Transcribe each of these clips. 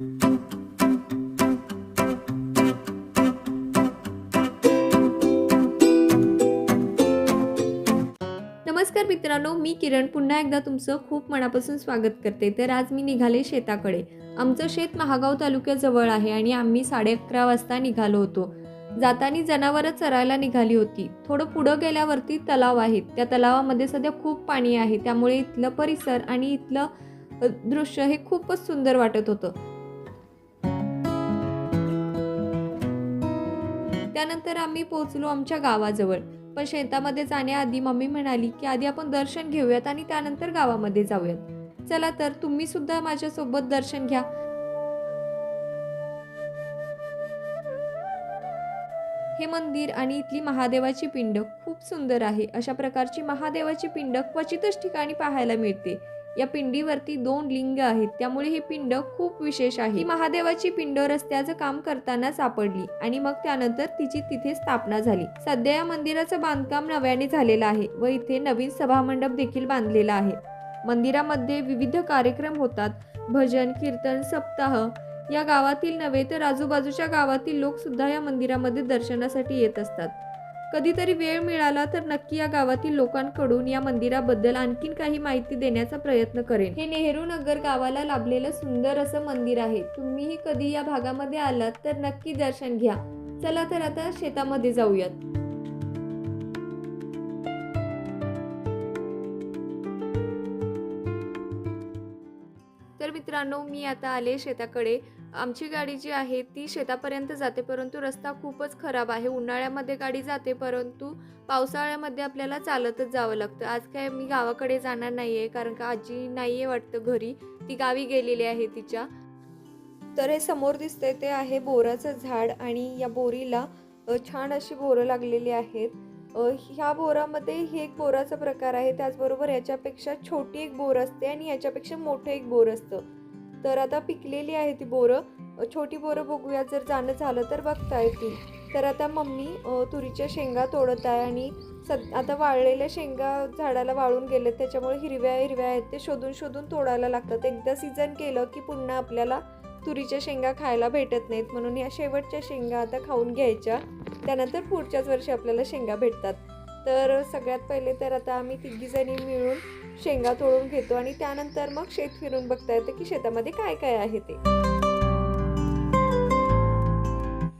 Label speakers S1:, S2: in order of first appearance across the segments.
S1: नमस्कार मित्रांनो मी किरण. पुन्हा एकदा तुमचं खूप मनापासून स्वागत करते. तर आज मी निघाले शेताकडे. आमचं शेत महागाव तालुक्याजवळ आहे आणि आम्ही साडे अकरा वाजता निघालो होतो. जाताना जनावरं चरायला निघाली होती. थोडं पुढं गेल्यावरती तलाव आहेत. त्या तलावामध्ये सध्या खूप पाणी आहे. त्यामुळे इथलं परिसर आणि इथलं दृश्य हे खूपच सुंदर वाटत होतं. त्यानंतर आम्ही पोहोचलो आमच्या गावाजवळ. पण शेतामध्ये जाण्याआधी मम्मी म्हणाली की आधी आपण दर्शन घेऊयात आणि त्यानंतर गावामध्ये जाऊयात. चला तर तुम्ही सुद्धा माझ्यासोबत दर्शन घ्या. हे मंदिर आणि इथली महादेवाची पिंड खूप सुंदर आहे. अशा प्रकारची महादेवाची पिंड क्वचितच ठिकाणी पाहायला मिळते. या पिंडीवरती दोन लिंग आहेत. त्यामुळे ही पिंड खूप विशेष आहे. ही महादेवाची पिंड रस्त्याचं काम करताना सापडली आणि मग त्यानंतर तिची तिथे स्थापना झाली. सध्या या मंदिराचं बांधकाम नव्याने झालेलं आहे व इथे नवीन सभामंडप देखील बांधलेला आहे. मंदिरामध्ये विविध कार्यक्रम होतात. भजन कीर्तन सप्ताह या गावातील नव्हे तर आजूबाजूच्या गावातील लोक सुद्धा या मंदिरामध्ये दर्शनासाठी येत असतात. कधीतरी वेळ मिळाला तर नक्की या गावातील लोकांकडून या मंदिराबद्दल आणखीन काही माहिती देण्याचा प्रयत्न करेन. हे नेहरू नगर गावाला लाभलेलं सुंदर असं मंदिर आहे. तुम्हीही कधी या भागामध्ये आलात तर नक्की दर्शन घ्या. चला तर आता शेतामध्ये जाऊयात. तर मित्रांनो मी आता आले शेताकडे. आमची गाडी जी आहे ती शेतापर्यंत जाते परंतु रस्ता खूपच खराब आहे. उन्हाळ्यामध्ये गाडी जाते परंतु पावसाळ्यामध्ये आपल्याला चालतच जावं लागतं. आज काय मी गावाकडे जाणार नाही आहे कारण का आजी नाही आहे वाटतं घरी. ती गावी गेलेली आहे तिच्या. तर हे समोर दिसतंय ते आहे बोराचं झाड आणि या बोरीला छान अशी बोरं लागलेली आहेत. ह्या बोरामध्ये हे एक बोराचा प्रकार आहे. त्याचबरोबर याच्यापेक्षा छोटी एक बोर असते आणि याच्यापेक्षा मोठं एक बोर असतं. तर आता पिकलेली आहे ती बोरं. छोटी बोरं बघूया जर जाणं झालं तर बघता येतील. तर आता मम्मी तुरीच्या शेंगा तोडत आहे आणि सद आता वाळलेल्या शेंगा झाडाला वाळून गेलेत. त्याच्यामुळे हिरव्या हिरव्या आहेत. ते शोधून शोधून तोडायला लागतात. एकदा सीझन केलं की पुन्हा आपल्याला तुरीच्या शेंगा खायला भेटत नाहीत. म्हणून या शेवटच्या शेंगा आता खाऊन घ्यायच्या. त्यानंतर पुढच्याच वर्षी आपल्याला शेंगा भेटतात. तर सगळ्यात पहिले तर आता आम्ही तिघीजणी मिळून शेंगा तोडून घेतो आणि त्यानंतर मग शेत फिरून बघता येतं की शेतामध्ये काय काय आहे ते.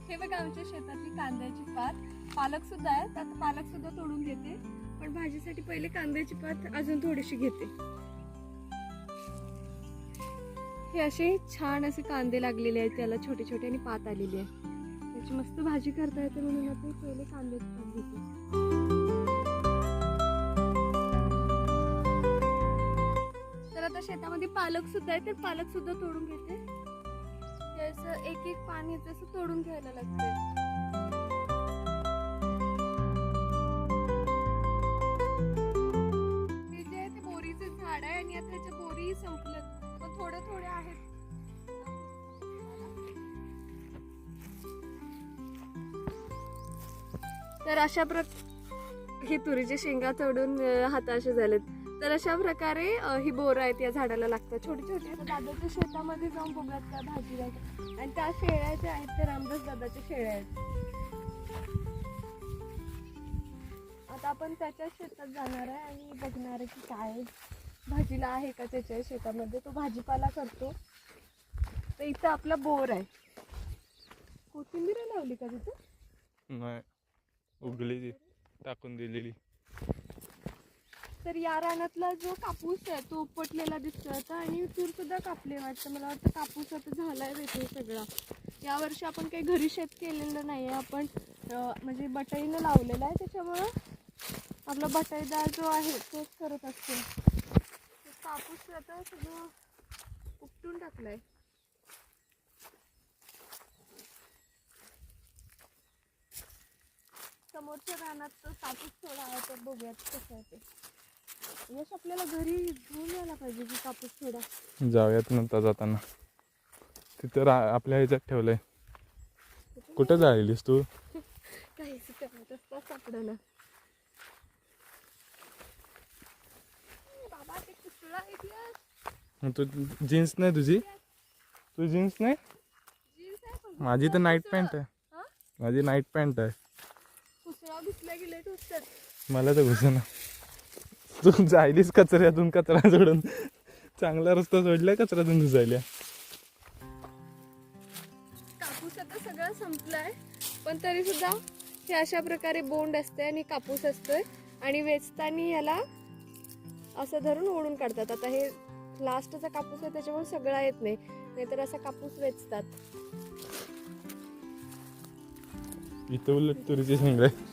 S2: हे बघा आमच्या शेतातली कांद्याची पात. पालक सुद्धा आहे त्यात पालक सुद्धा तोडून घेते. पण भाजीसाठी पहिले कांद्याची पात अजून थोडीशी घेते. हे असे छान असे कांदे लागलेले आहेत. त्याला छोटे छोटे आणि पात आलेली आहे त्याची मस्त भाजी करता येते म्हणून आपण पहिले कांद्याची पात घेते आता शेतामध्ये पालक सुद्धा आहे तर पालक सुद्धा तोडून घेते. त्याचं एक एक पान येतं असं तोडून घ्यायला लागते हे झाड आहे आणि आता त्याच्या बोरी संपलं पण थोडं थोड्या आहेत. तर अशा प्रक हे तुरीचे शेंगा तोडून हाताशे झालेत. तर अशा प्रकारे ही बोरं आहेत या झाडाला लागतात छोटी छोटी. आता दादाच्या शेतामध्ये जाऊन बघूयात त्या भाजी लागतात आणि त्या शेळ्या ज्या आहेत त्या रामदास दादाच्या शेळ्या आहेत. आता आपण त्याच्या शेतात जाणार आहे आणि बघणार आहे की काय भाजीला आहे का त्याच्या शेतामध्ये. तो भाजीपाला करतो. तर इथं आपला बोर आहे. कोथिंबीर लावली का तिथं?
S3: नाही. उगली ती टाकून दिलेली.
S2: तर या रानातला जो कापूस आहे तो उपटलेला दिसतोय. आता आणि तूर सुद्धा कापले वाटतं. मला वाटतं कापूस आता झालाय भेटू सगळा. यावर्षी आपण काही घरी शेत केलेलं नाही आहे आपण म्हणजे बटाईनं लावलेलं आहे. त्याच्यामुळं आपला बटाईदार जो आहे तोच करत असतो कापूस आता सगळं उपटून टाकलाय. समोरच्या रानात तो कापूस थोडा आहे तर बघूयात कसं आहे ते. यश आपल्याला घरी घेऊन यायला पाहिजे की कापूस थोडा.
S3: जाऊयात नंतर जाताना. तिथं रा आपल्या ह्याच्यात ठेवलंय. कुठं जायलीस तू?
S2: काही रस्ता सापडला? बाबा ते
S3: जीन्स नाही तुझी? तू जीन्स नाही? माझी तर नाईट पॅन्ट आहे.
S2: हा?
S3: माझी नाईट पॅन्ट आहे.
S2: घुसल्या गेले
S3: मला तर घुसेना. तू जायलीस कचऱ्यातून कचरा सोडून चांगला रस्ता सोडलाय कचऱ्यातून घुसायल्या.
S2: कापूस आता सगळं संपलाय पण तरी सुद्धा हे अशा प्रकारे बोंड असते आणि कापूस असतोय आणि वेचताना याला असं धरून ओढून काढतात. आता हे लास्टचा कापूस आहे त्याच्यामुळे सगळा येत नाही. नाहीतर असा कापूस वेचतात.
S3: इथं उलट तुरीची शेंग आहे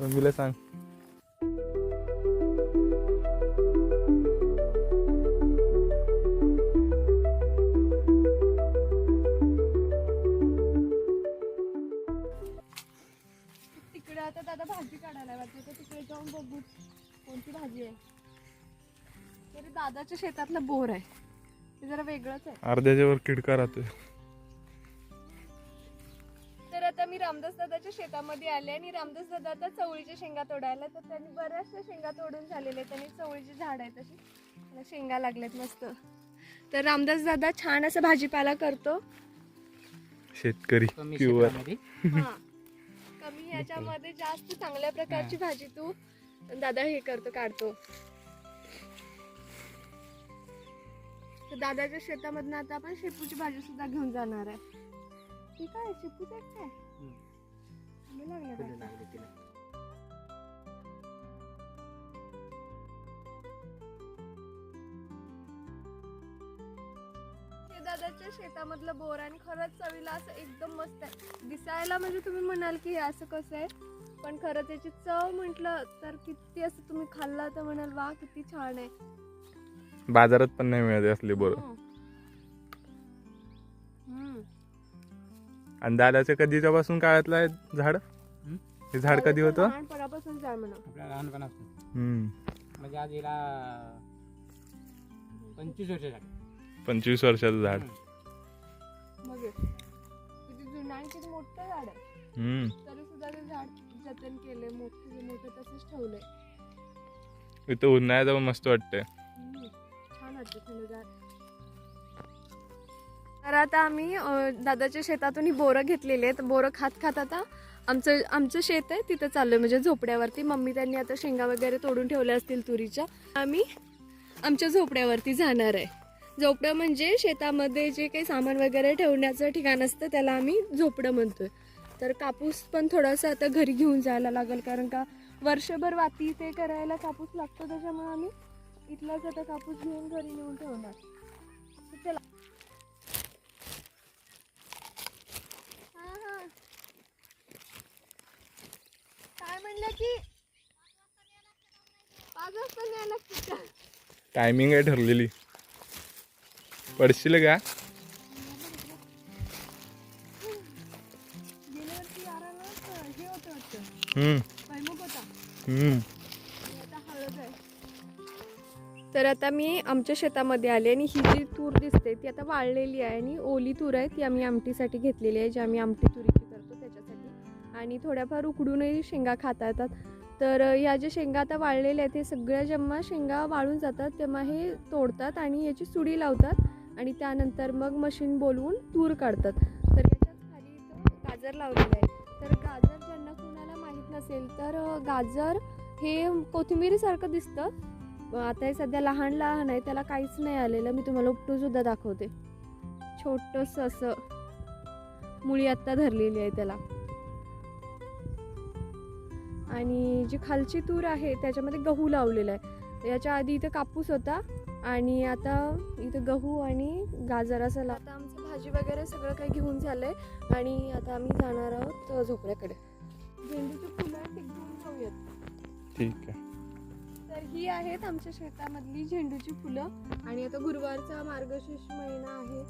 S3: मम्मीला सांग.
S2: भाजी काढायला वाटते तर तिकडे जाऊन बघू कोणती भाजी आहे. तरी दादाच्या शेतातलं बोर आहे. ते जरा वेगळंच आहे.
S3: अर्ध्याच्या वर किडका राहतोय.
S2: तर आता मी रामदास दादाच्या शेतामध्ये आले आणि रामदास दादा आता चवळीच्या शेंगा तोडायला तर त्यांनी बऱ्याचशा शेंगा तोडून झालेले आहेत. त्यांनी चवळीची झाड आहेत तशी त्याला शेंगा लागलेत मस्त. तर रामदास दादा छान असं भाजीपाला करतो.
S3: शेतकरी
S4: कमी
S3: प्युअर
S2: हा. कमी ह्याच्यामध्ये जास्त चांगल्या प्रकारची भाजी तू दादा हे करतो काढतो. तर दादाच्या शेतामधनं आता आपण शेपूची भाजी सुद्धा घेऊन जाणार आहे. ठीक आहे शेपूच काय? लागले दादाच्या शेतामधलं बोर आणि खरंच चवीला असं एकदम मस्त आहे दिसायला म्हणजे तुम्ही म्हणाल की हे असं कसं आहे पण खरं त्याची चव म्हटलं तर किती असं तुम्ही खाल्ला तर म्हणाल वा किती छान आहे
S3: बाजारात पण नाही मिळत असले बरं
S2: हम्म. हम्म.
S3: आणि दादाचं कधीच्या पासून काळातलं आहे झाड
S4: हम्म?
S3: हे झाड कधी होतं
S2: लहानपणापासून जाय म्हणा
S4: आपल्या लहानपणापासून
S3: हम्म.
S4: म्हणजे आज हिला पंचवीस वर्ष झाली
S3: पंचवीस वर्षाचं झाड.
S2: मग. किती जुनं आणि किती मोठं झाड आहे.
S3: हम्म.
S2: तरी सुद्धा ते झाड जतन केले मोठे मोठे तसंच ठेवलंय.
S3: इथं उन्हाळ्यात जाऊन मस्त वाटतंय.
S2: हम्म. छान वाटतं थंडगार तर आता आम्ही अं, दादाच्या शेतातून ही बोरं घेतलेली आहेत. बोरं खात खात आता आमचं आमचं शेत आहे तिथं चाललोय. म्हणजे झोपड्यावरती. मम्मी त्यांनी आता शेंगा वगैरे तोडून ठेवल्या असतील तुरीच्या. आम्ही आमच्या झोपड्यावरती जाणार आहे. झोपडं म्हणजे शेतामध्ये जे काही सामान वगैरे ठेवण्याचं ठिकाण असतं त्याला आम्ही झोपडं म्हणतोय. तर कापूस पण थोडासा आता घरी घेऊन जायला लागेल कारण का वर्षभर वाती ते करायला कापूस लागतो त्याच्यामुळे आम्ही इथलाच आता कापूस घेऊन घरी नेऊन ठेवणार. चला. हा, हा. काय म्हणलं की? पाच वाजता न्यायला?
S3: टायमिंग आहे ठरलेली. पडशील का?
S2: तर आता मी आमच्या शेतामध्ये आले आणि ही जी तूर दिसते ती आता वाळलेली आहे आणि ओली तूर आहे ती आम्ही आमटीसाठी घेतलेली आहे जी आम्ही आमटी तुरीची करतो त्याच्यासाठी. आणि थोड्याफार उकडूनही शेंगा खाता येतात. तर ह्या ज्या शेंगा आता वाळलेल्या आहेत हे सगळ्या जेव्हा शेंगा वाळून जातात तेव्हा हे तोडतात आणि याची सुडी लावतात. आणि त्यानंतर मग मशीन बोलवून तूर काढतात. तर याच्याच खाली इथं गाजर लावलेलं आहे. तर गाजर ज्यांना कोणाला माहीत नसेल तर गाजर हे कोथिंबीरीसारखं दिसतं. आता हे सध्या लहान लहान आहे त्याला काहीच नाही आलेलं. मी तुम्हाला उपटूनसुद्धा दाखवते. छोटंसं असं मुळी आत्ता धरलेली आहे त्याला. आणि जी खालची तूर आहे त्याच्यामध्ये गहू लावलेला आहे. याच्या आधी इथं कापूस होता. आणि आता इथं गहू आणि गाजर असं लाव- आता आमचं भाजी वगैरे सगळं काही घेऊन झालंय आणि आता आम्ही जाणार आहोत झोपड्याकडे. झेंडूची फुलं घेऊन जाऊयात
S3: ठीक आहे.
S2: तर ही आहेत आमच्या शेतामधली झेंडूची फुलं. आणि आता गुरुवारचा मार्गशीर्ष महिना आहे.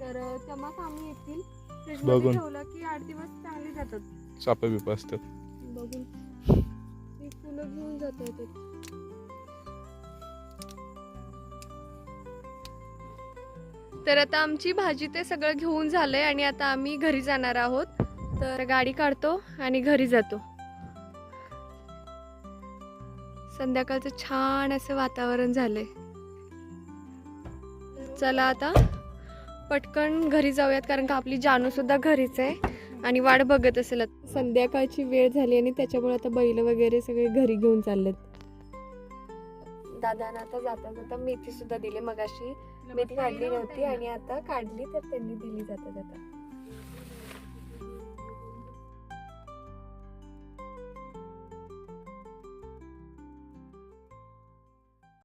S2: तर तेव्हा कामी येतील फ्रीजमध्ये
S3: बघून.
S2: ठेवलं की आठ दिवस चांगले जातात.
S3: साप बिप असतात.
S2: बघून. ही फुलं घेऊन जात तर आता आमची भाजी ते सगळं घेऊन झालं आहे आणि आता आम्ही घरी जाणार आहोत. तर गाडी काढतो आणि घरी जातो. संध्याकाळचं छान असं वातावरण झालं चला आता
S1: पटकन घरी जाऊयात कारण का आपली जानूसुद्धा घरीच आहे आणि वाट बघत असेल संध्याकाळची वेळ झाली आणि त्याच्यामुळे आता बैल वगैरे सगळे घरी घेऊन चाललेत. दादांना आता जाता जाता मेथी सुद्धा दिली मगाशी. मेथी काढली नव्हती आणि आता काढली तर त्यांनी दिली जातात आता